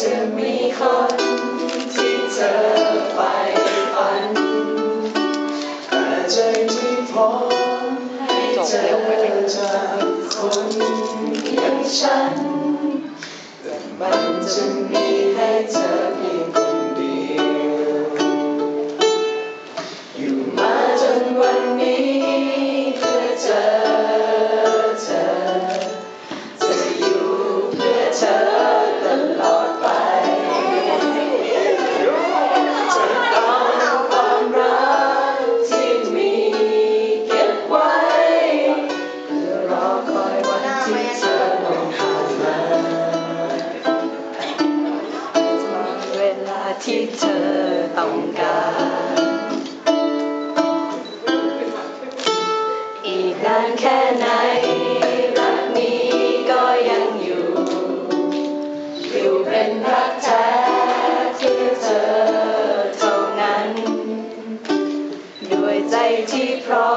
จะมีคนที่เธอใฝ่ฝันแต่ใจที่พร้อมให้เธอจากคนอย่างฉันแต่มันจะมี ที่เธอต้องการ อีกนานแค่ไหน รักนี้ก็ยังอยู่ อยู่เป็นรักแท้เพื่อเธอเท่านั้น ด้วยใจที่พร้อ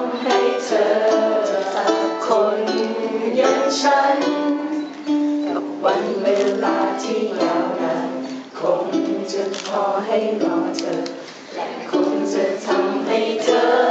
มให้เธอจากคนอย่างฉัน กับวันเวลาที่ยาวนาน คงจะพอให้รอเธอ และคงจะทำให้เธอ